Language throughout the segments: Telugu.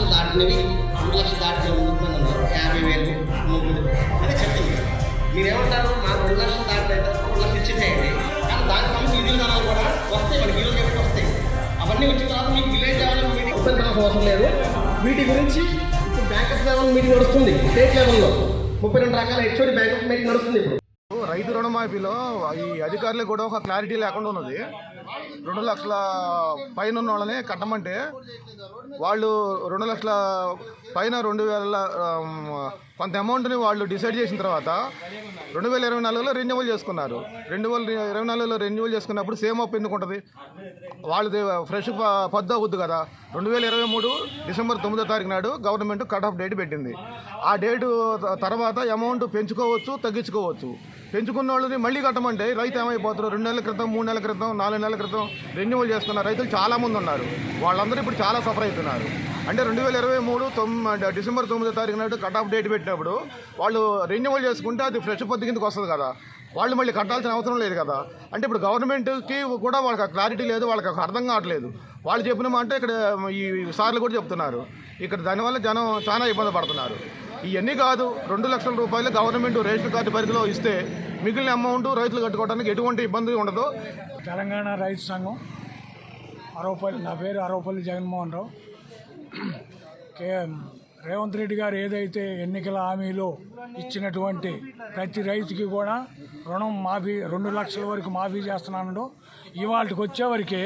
లక్షలు దాటినవి మూడు లక్షలు దాటిన ఉంటుందని అన్నారు యాభై వేలు ముగ్గురు అని చెప్పింది. మీరేమంటారు? మాకు రెండు లక్షలు దాటిన రెండు లక్షలు ఇచ్చేసేయండి. కానీ దానికి సంబంధించి నిధులు ధనాలు కూడా వస్తాయి మనకి ఈరోజు ఎప్పుడు వస్తాయి? అవన్నీ వచ్చిన తర్వాత మీకు విలేజ్ లెవెల్ మీటింగ్ ఓపెన్ అవసరం లేదు. వీటి గురించి ఇప్పుడు బ్యాంకప్ లెవెల్ మీటింగ్ నడుస్తుంది స్టేట్ లెవెల్లో. ముప్పై రెండు రకాల హెచ్ఓడి బ్యాంకప్ మీటింగ్ నడుస్తుంది ఇప్పుడు. రైతు రుణమాఫీలో ఈ అధికారులకు కూడా ఒక క్లారిటీ లేకుండా ఉన్నది. రెండు లక్షల పైన ఉన్న వాళ్ళని కట్టమంటే వాళ్ళు రెండు లక్షల పైన రెండు వేల కొంత అమౌంట్ని వాళ్ళు డిసైడ్ చేసిన తర్వాత రెండు వేల ఇరవై నాలుగులో రెన్యువల్ చేసుకున్నారు. రెండు వేల ఇరవై నాలుగులో రెన్యువల్ చేసుకున్నప్పుడు సేమ్ అప్ ఎందుకు ఉంటుంది? వాళ్ళది ఫ్రెష్ పద్దు అవుద్ది కదా. రెండు వేల ఇరవై మూడు డిసెంబర్ తొమ్మిదో తారీఖు నాడు గవర్నమెంట్ కట్ ఆఫ్ డేట్ పెట్టింది. ఆ డేటు తర్వాత అమౌంట్ పెంచుకోవచ్చు తగ్గించుకోవచ్చు. పెంచుకున్న వాళ్ళని మళ్ళీ కట్టమంటే రైతు ఏమైపోతారు రెండు నెలల క్రితం మూడు నెలల క్రితం నాలుగు నెలల క్రితం రెన్యువల్ చేసుకున్న రైతులు చాలామంది ఉన్నారు. వాళ్ళందరూ ఇప్పుడు చాలా సఫర్ అవుతున్నారు. అంటే రెండు వేల ఇరవై మూడు తొమ్మిది డిసెంబర్ తొమ్మిదో తారీఖు నాడు కట్ ఆఫ్ డేట్ పెట్టినప్పుడు వాళ్ళు రెన్యువల్ చేసుకుంటే అది ఫ్రెష్ పొద్దు కిందకి వస్తుంది కదా. వాళ్ళు మళ్ళీ కట్టాల్సిన అవసరం లేదు కదా. అంటే ఇప్పుడు గవర్నమెంట్కి కూడా వాళ్ళకి క్లారిటీ లేదు వాళ్ళకి అర్థం కావట్లేదు. వాళ్ళు చెప్పిన మాట ఇక్కడ ఈ సార్లు కూడా చెప్తున్నారు. ఇక్కడ దానివల్ల జనం చాలా ఇబ్బంది పడుతున్నారు. ఇవన్నీ కాదు రెండు లక్షల రూపాయలు గవర్నమెంట్ రేషన్ కార్డు పరిధిలో ఇస్తే మిగిలిన అమౌంట్ రైతులు కట్టుకోవడానికి ఎటువంటి ఇబ్బంది ఉండదు. తెలంగాణ రైతు సంఘం అరవపల్లి నా పేరు అరవపల్లి జగన్మోహన్ రావు. కే రేవంత్ రెడ్డి గారు ఏదైతే ఎన్నికల హామీలో ఇచ్చినటువంటి ప్రతి రైతుకి కూడా రుణం మాఫీ రెండు లక్షల వరకు మాఫీ చేస్తున్నాడు ఇవాళకి వచ్చేవరకే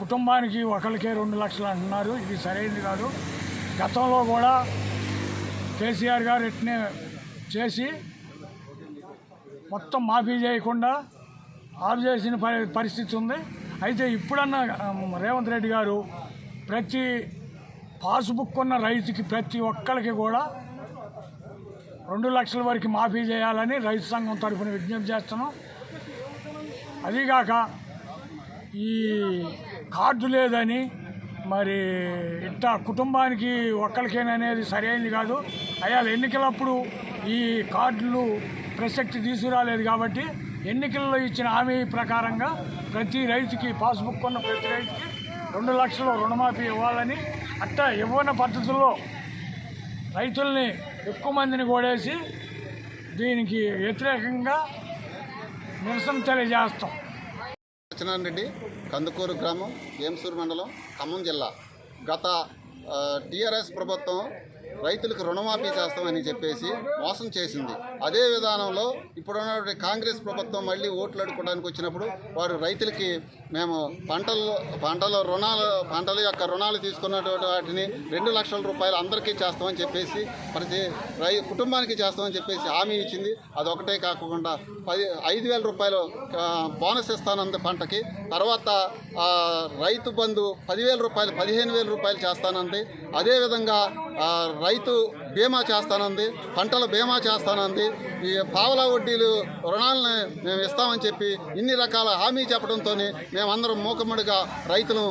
కుటుంబానికి ఒకరికే రెండు లక్షలు అంటున్నారు. ఇది సరైనది కాదు. గతంలో కూడా కేసీఆర్ గారు ఇట్నే చేసి మొత్తం మాఫీ చేయకుండా ఆఫ్ చేసిన పరి- పరిస్థితి ఉంది. అయితే ఇప్పుడన్నా రేవంత్ రెడ్డి గారు ప్రతి పాస్బుక్ ఉన్న రైతుకి ప్రతి ఒక్కరికి కూడా రెండు లక్షల వరకు మాఫీ చేయాలని రైతు సంఘం తరఫున విజ్ఞప్తి చేస్తున్నాం. అదీగాక ఈ కార్డు లేదని మరి ఇట్ట కుటుంబానికి ఒక్కరికేననేది సరైనది కాదు. అయ్యా ఎన్నికలప్పుడు ఈ కార్డులు ప్రసక్తి తీసుకురాలేదు కాబట్టి ఎన్నికల్లో ఇచ్చిన హామీ ప్రకారంగా ప్రతి రైతుకి పాస్బుక్ ఉన్న ప్రతి రైతుకి రెండు లక్షలు రుణమాఫీ ఇవ్వాలని అట్టా ఇవ్వని పద్ధతుల్లో రైతుల్ని ఎక్కువ మందిని కూడేసి దీనికి వ్యతిరేకంగా నిరసన తెలియజేస్తాం. సత్యనారాయణ రెడ్డి కందుకూరు గ్రామం ఏంసూరు మండలం ఖమ్మం జిల్లా. గత టీఆర్ఎస్ ప్రభుత్వం రైతులకు రుణమాఫీ చేస్తామని చెప్పేసి మోసం చేసింది. అదే విధానంలో ఇప్పుడున్నటువంటి కాంగ్రెస్ ప్రభుత్వం మళ్ళీ ఓట్లు అడుకోవడానికి వచ్చినప్పుడు వారు రైతులకి మేము పంటలు పంటల రుణాలు పంటల యొక్క రుణాలు తీసుకున్నటువంటి వాటిని రెండు లక్షల రూపాయలు అందరికీ చేస్తామని చెప్పేసి ప్రతి రై కుటుంబానికి చేస్తామని చెప్పేసి హామీ ఇచ్చింది. అదొకటే కాకుండా పది ఐదు వేల రూపాయలు బోనస్ ఇస్తానంది పంటకి. తర్వాత రైతు బంధు పదివేల రూపాయలు పదిహేను వేల రూపాయలు చేస్తానంది. అదేవిధంగా రైతు బీమా చేస్తానంది పంటల బీమా చేస్తానంది ఈ పావలా వడ్డీలు రుణాలను మేము ఇస్తామని చెప్పి ఇన్ని రకాల హామీ చెప్పడంతో మేమందరం మూకమ్మడిగా రైతులు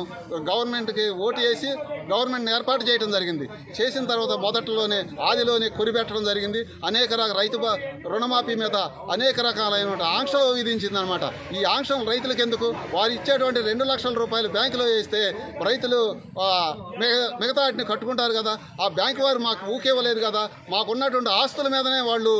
గవర్నమెంట్కి ఓటు వేసి గవర్నమెంట్ని ఏర్పాటు చేయడం జరిగింది. చేసిన తర్వాత మొదట్లోనే ఆదిలోనే కురిపెట్టడం జరిగింది. అనేక రకాల రైతు బ- రుణమాఫీ మీద అనేక రకాలైన ఆంక్షలు విధించింది అనమాట ఈ ఆంక్షలు రైతులకు ఎందుకు వారు ఇచ్చేటువంటి రెండు లక్షల రూపాయలు బ్యాంకులో వేస్తే రైతులు మిగ- మిగతా వాటిని కట్టుకుంటారు కదా. ఆ బ్యాంకు వారు మాకు లేదు కదా. మాకున్నటువంటి ఆస్తుల మీదనే వాళ్ళు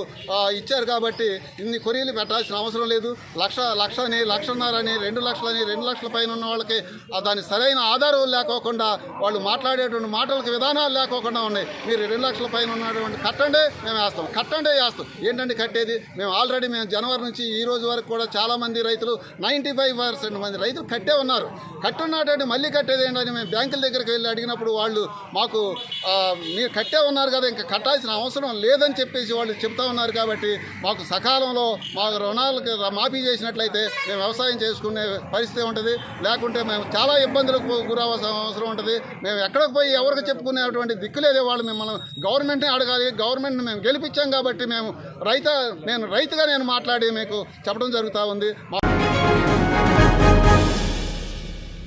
ఇచ్చారు కాబట్టి ఇన్ని కొరీలు పెట్టాల్సిన అవసరం లేదు. లక్ష లక్ష అని లక్షన్నర అని రెండు లక్షలని రెండు లక్షల పైన ఉన్న వాళ్ళకి దాని సరైన ఆధారాలు లేకోకుండా వాళ్ళు మాట్లాడేటువంటి మాటలకు విధానాలు లేకోకుండా ఉన్నాయి. మీరు రెండు లక్షల పైన ఉన్నటువంటి కట్టండి మేము వేస్తాం. కట్టండి వేస్తాం. ఏంటంటే కట్టేది? మేము ఆల్రెడీ మేము జనవరి నుంచి ఈ రోజు వరకు కూడా చాలామంది రైతులు నైంటీ ఫైవ్ పర్సెంట్ మంది రైతులు కట్టే ఉన్నారు. కట్టున్నటువంటి మళ్ళీ కట్టేది ఏంటని మేము బ్యాంకుల దగ్గరికి వెళ్ళి అడిగినప్పుడు వాళ్ళు మాకు మీరు కట్టే ఉన్నారు కదా ఇంకా కట్టాల్సిన అవసరం లేదని చెప్పేసి వాళ్ళు చెప్తా ఉన్నారు కాబట్టి మాకు సకాలంలో మా రుణాలకు మాఫీ చేసినట్లయితే మేము వ్యవసాయం చేసుకునే పరిస్థితి ఉంటుంది. లేకుంటే మేము చాలా ఇబ్బందులకు గురవలసిన అవసరం ఉంటుంది. మేము ఎక్కడికి పోయి ఎవరికి చెప్పుకునేటువంటి దిక్కులేదే వాళ్ళు మిమ్మల్ని గవర్నమెంట్ని అడగాలి. గవర్నమెంట్ని మేము గెలిపించాం కాబట్టి మేము రైత నేను రైతుగా నేను మాట్లాడి మీకు చెప్పడం జరుగుతూ ఉంది. మా